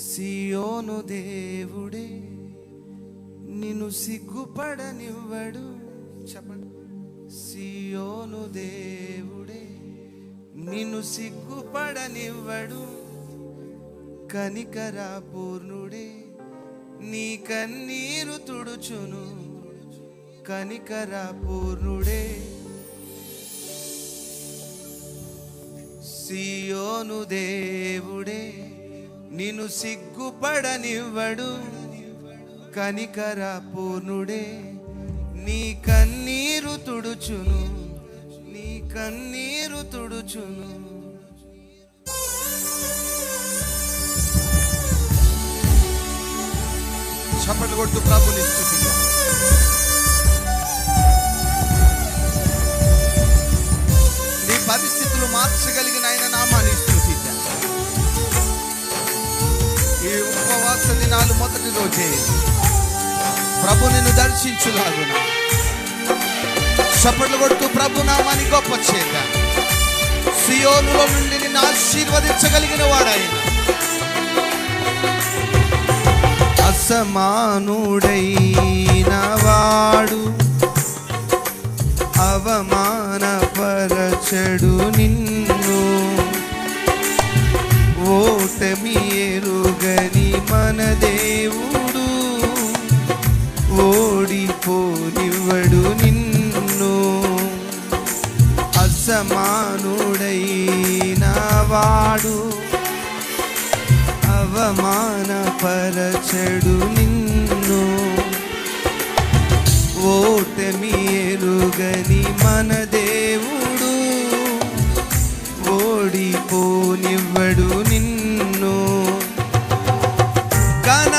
సియోను దేవుడే నిన్ను సిగ్గుపడనివ్వడు. చెప్పండి. సియోను దేవుడే నిన్ను సిగ్గుపడనివ్వడు. కనికర పూర్ణుడే నీ కన్నీరు తుడుచును. కనికర పూర్ణుడే. సియోను దేవుడే నిన్ను సిగ్గుపడనివ్వడు. కనికర పూర్ణుడే నీ కన్నీరు తుడుచును. నీ కన్నీరు తుడుచును. చప్పట్లు కొడుతూ ప్రభుని నీ పరిస్థితులు మార్చగలిగిన ఆయన నామాన్ని ఉపవాస దినాలు మొదటి రోజే. ప్రభు నిన్ను దర్శించులాగున చప్పట్లు కొడుతూ ప్రభు నామాని గొప్ప చేత సియోనులో నుండి నిన్ను ఆశీర్వదించగలిగిన వాడాయన అసమానుడైన వాడు అవమానపరచడు నిన్ను. ఓటమి ఎరుగని మన దేవుడు ఓడిపోనివ్వడు నిన్ను. అసమానుడైన వాడు అవమానపరచడు నిన్ను. ఓటమి ఎరుగని మన దేవుడు ఓడిపోనివ్వడు నిన్ను.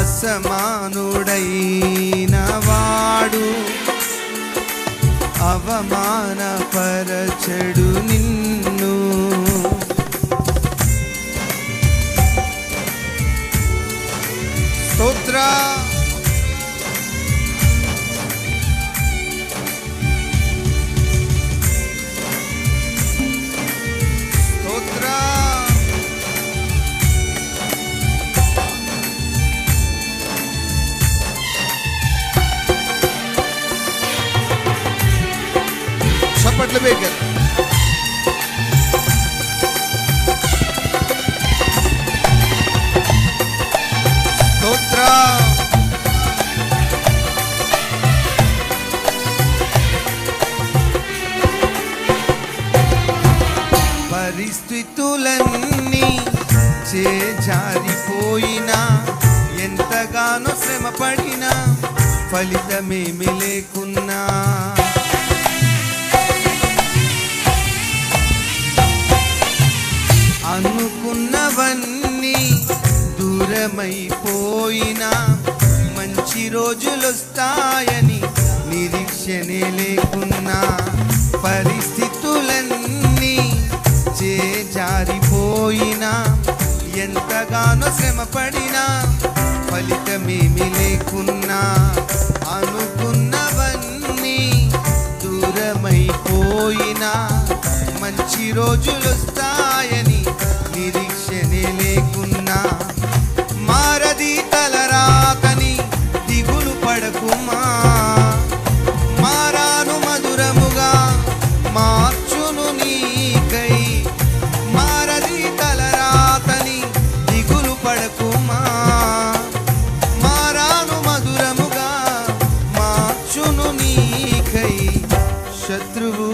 అసమానుడైన వాడు అవమానపరచడు నిన్ను. స్తోత్రా. చేజారిపోయినా ఎంతగానో శ్రమ పడినా ఫలితమేమి లేకున్నా. అనుకున్నవన్నీ దూరమైపోయినా మంచి రోజులొస్తాయని నిరీక్షనే లేకున్నా. పరిస్థితులన్నీ చేజారిపోయినా ఎంతగానో శ్రమ పడినా ఫలితమేమి లేకున్నా అనుకున్నవన్నీ దూరమైపోయినా మంచి రోజులొస్తాయని నిరీక్షణ లేకున్నా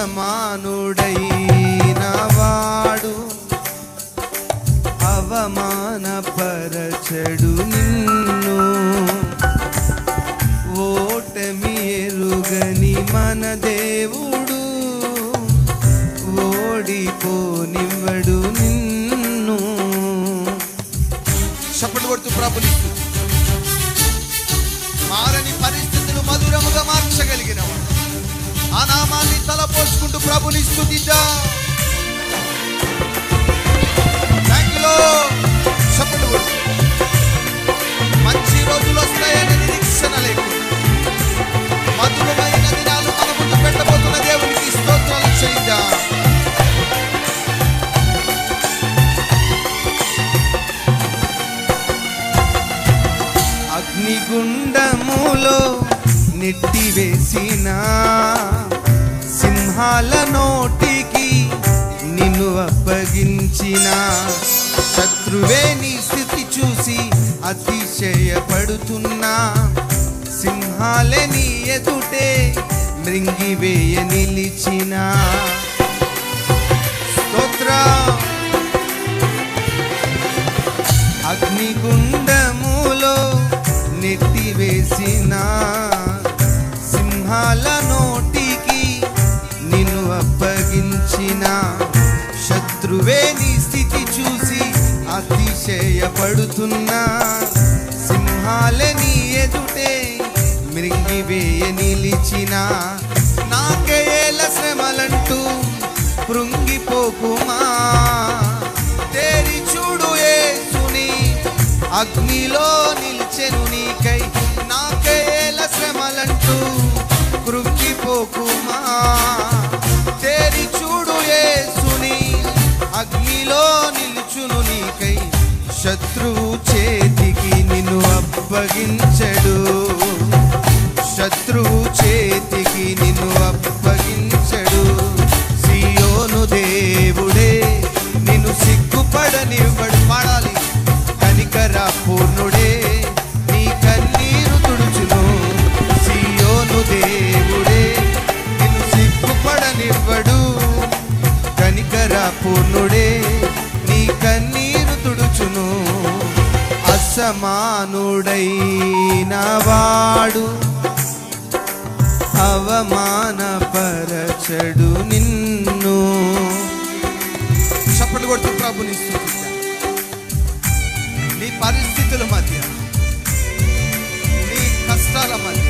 అసమానుడైన వాడు అవమానపరచడు నిన్ను. ఓటమి ఎరుగని మన దేవుడు ఓడిపోనివ్వడు నిన్ను. చప్పటి కొడుతూ ప్రభుని మారని పరిస్థితులు మధురముగా మార్చగలిగిన వాడు ఆ నామాన్ని తలపోసుకుంటూ ప్రభుని స్థుతిద్దాం థ్యాంక్ యూ చేసినా శత్రువే నీ స్థితి చూసి అతిశయపడుతున్నా. సింహాలే నీ ఎదుటే మృంగివేయ నిలిచిన. స్తోత్ర. అగ్నిగుండములో నెట్టివేసిన సింహాల నోటికి నిన్ను అప్పగించిన. శత్రువే నీ స్థితి చూసి అతిశయపడుతున్నా. సింహాలే నీ ఎదుటే మృంగివేయ నిలిచిన. నాకేల శ్రమలంటూ కృంగిపోకుమా? తేరి చూడు యేసుని అగ్నిలో నిలిచెను నీకై. నాకేల శ్రమలంటూ కృంగిపోకుమా? అగ్నిలో నిలుచును నీకై. శత్రువు చేతికి నిన్ను అప్పగించడు. శత్రువు అసమానుడైన వాడు అవమానపరచడు నిన్ను. చప్పట్లు కొడుతూ ప్రభుని నీ పరిస్థితుల మధ్య నీ కష్టాల మధ్య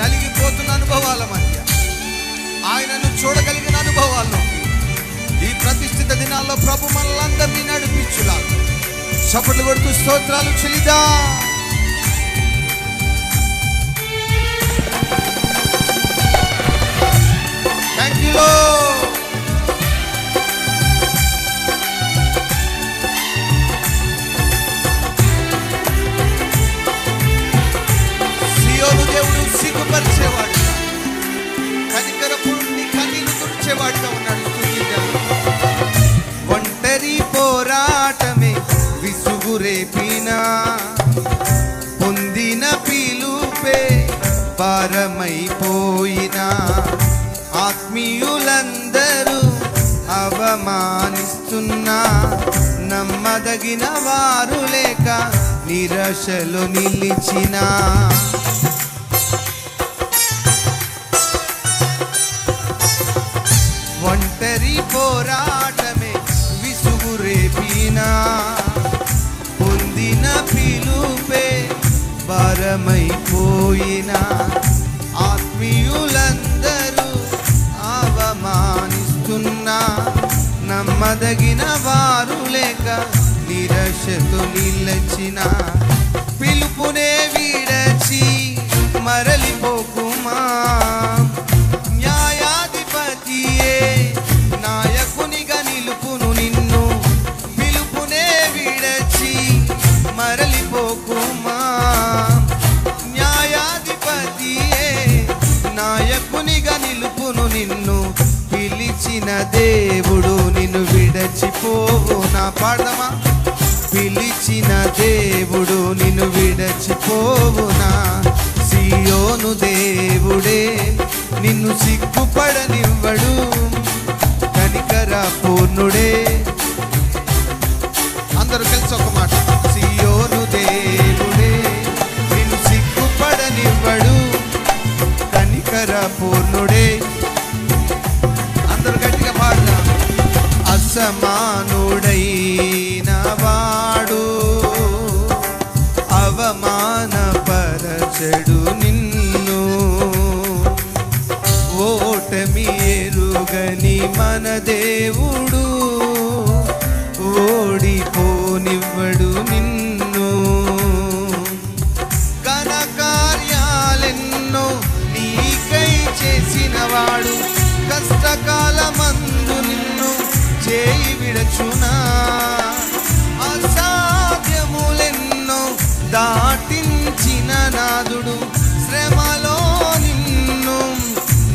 నలిగిపోతున్న అనుభవాల మధ్య ఆయనను చూడగలిగిన అనుభవాల్లో ఈ ప్రతిష్ఠిత దినాల్లో ప్రభు మనలందరూ చప్పట్లు కొడుతూ స్తోత్రాలు చెల్లిదా థ్యాంక్ యూ సియోను దేవుడు సిగ్గుపరిచేవాడు. కనికరపుణ్ణి కన్నీరు తుడిచేవాడుగా విసుగురేపినా పొందిన పిలుపే పరమైపోయినా ఆత్మీయులందరూ అవమానిస్తున్నా నమ్మదగిన వారు లేక నిరాశలో నిలిచినా. ఒంటరి పోరాటమే విసుగు రేపినా. భారమైపోయినా ఆత్మీయులందరూ అవమానిస్తున్నా నమ్మదగిన వారు లేక నిరశతో నిలచిన పిలుపునే విడచి మరలిపోకుమా? పిలిచిన దేవుడు నిన్ను విడచిపోవునా పాడమా పిలిచిన దేవుడు నిన్ను విడచిపోవునా సియోను దేవుడే నిన్ను సిగ్గుపడనివ్వడు. కనికర పూర్ణుడే. అందరూ కలిసి ఒక మాట. దేవుడు ఓడిపోనివ్వడు నిన్ను. ఘన కార్యాలెన్నో నీకై చేసినవాడు కష్టకాలమందు నిన్ను చేయి విడచునా. అసాధ్యములెన్నో దాటించిన నాదుడు శ్రమలో నిన్ను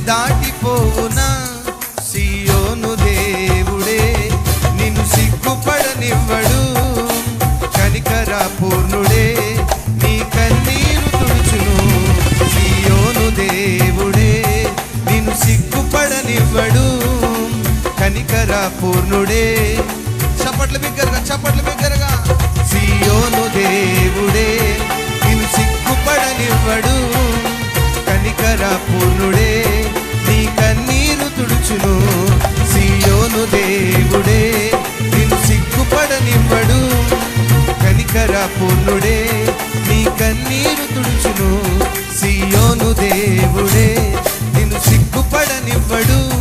దాటి సిగ్గుపడనివ్వడు కనికర పూర్ణుడే. చప్పట్లు బిగ్గరగా చప్పట్లు బిగ్గరగా. సియోను దేవుడే. నిన్ను సిగ్గుపడనివ్వడు. కనికర పూర్ణుడే. నీ కన్నీరు తుడుచును. సియోను దేవుడే. నిన్ను సిగ్గుపడనివ్వడు. కనికర పూర్ణుడే. నీ కన్నీరు తుడుచును. సియోను దేవుడే. నిన్ను సిగ్గుపడనివ్వడు.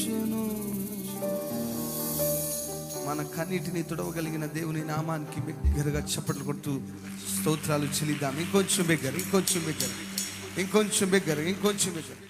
తుడుచును మన కన్నిటిని తుడవగలిగిన దేవుని నామానికి బిగ్గరగా చప్పట్లు కొడుతూ స్తోత్రాలు చెల్లిద్దాం. ఇంకొంచెం బిగ్గర ఇంకొంచెం బిగ్గర ఇంకొంచెం బిగ్గర ఇంకొంచెం బిగ్గర.